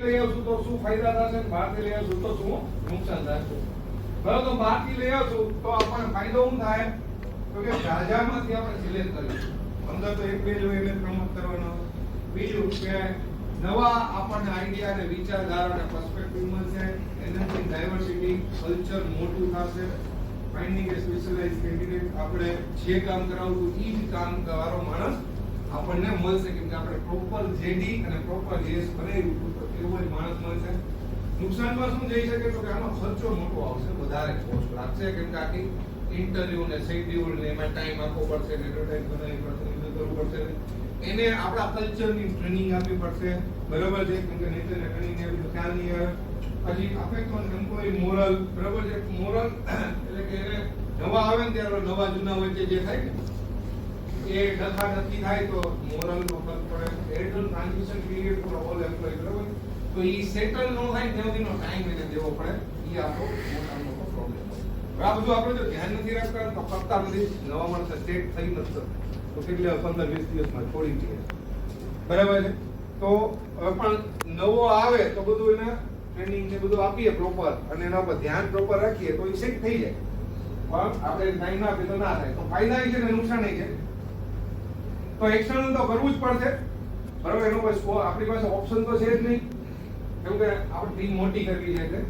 લઈ લઈ આવશું તો આપણને ફાયદો શું થાય? તો કે રાજામાંથી આપણે સિલેક્ટ કરીશું. અંદર તો એક બે જોઈએ એટલે પ્રમોટ કરવાનો. બીજું કે નવા આપણને આઈડિયા અને વિચારધારા અને પર્સપેક્ટિવ મળશે. એનાથી ડાયવર્સિટી કલ્ચર મોટું થશે. ફાઇન્ડિંગ એ સ્પેશિયલાઇઝ કેન્ડિડેટ આપણે જે કામ કરાવવું એ જ કામ કરવાનો માણસ આપણને મળશે કેમ કે આપણે પ્રોપર જેડી અને પ્રોપર જેએસ બનાવ્યું હતું, તો માણસ મળશે. નુકસાનમાં શું જઈ શકે તો કે આનો ખર્ચો મોટો આવશે, વધારે કોસ્ટ લાગશે, કેમ કે આખી ઇન્ટરવ્યુ ને શેડ્યુલ ને એમાં ટાઈમ આપવો પડશે એડવર્ટાઇઝ બનાવવી પડશે કરવું પડશે, એને આપણા કલ્ચરની ટ્રેનિંગ આપવી પડશે, બરાબર છે? કેમ કે નેચર ને ટ્રેનિંગ ને બધું ખ્યાલ નહીં આવે. પછી અફેક્ટ ઓન એમ્પ્લોય મોરલ બરાબર છે? મોરલ એટલે કે નવા આવે ને ત્યારે નવા જૂના વચ્ચે જે થાય ને એ ડખા ડખી થાય તો મોરલ નો ફરક પડે Airtel transition period for all employ બરાબર? તો એ સેટલ નો થાય ત્યાં સુધીનો ટાઈમ એને દેવો પડે એ આપણો મોટા મોટો પ્રોબ્લેમ આ બધું આપણે જો ધ્યાન નથી રાખતા, તો કરતા નથી નવા માણસ સેટ થઈ નથી તો કેટલા પંદર વીસ દિવસમાં છોડી દઈએ બરાબર છે? તો પણ નવો આવે તો બધું એને ટ્રેનિંગ ને બધું આપીએ પ્રોપર અને એના પર ધ્યાન પ્રોપર રાખીએ તો એ સેટ થઈ જાય. પણ આપણે ટાઈમ આપીએ તો ના થાય. તો ફાયદા છે ને નુકસાન છે. તો એક્સટર્નલ તો કરવું જ પડશે. બરાબર, એનો કોઈ આપણી પાસે ઓપ્શન તો છે જ નહીં. કેમ કે આપણે ટીમ મોટી કરવી છે એટલે.